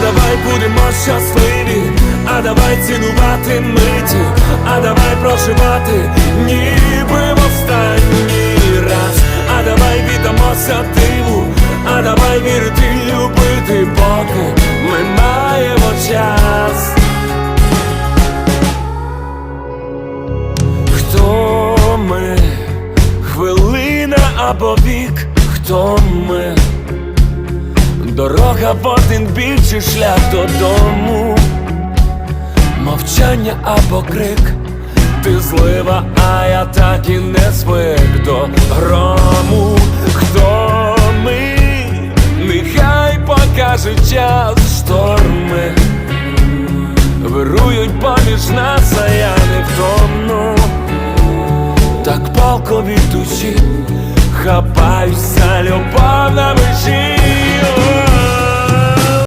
Давай будемо щасливі, а давай цінувати миті, а давай проживати, ніби в останній раз, а давай віддамося диву, а давай вірити, любити, поки ми маємо час. Хто ми? Хвилина або вік, хто ми? Дорога в один бік шлях додому, мовчання або крик, ти злива, а я так і не звик до грому. Хто ми? Нехай покаже час шторми, вирують поміж нас, а я не втомну. Так палко від душі, хапаюся любов на межі.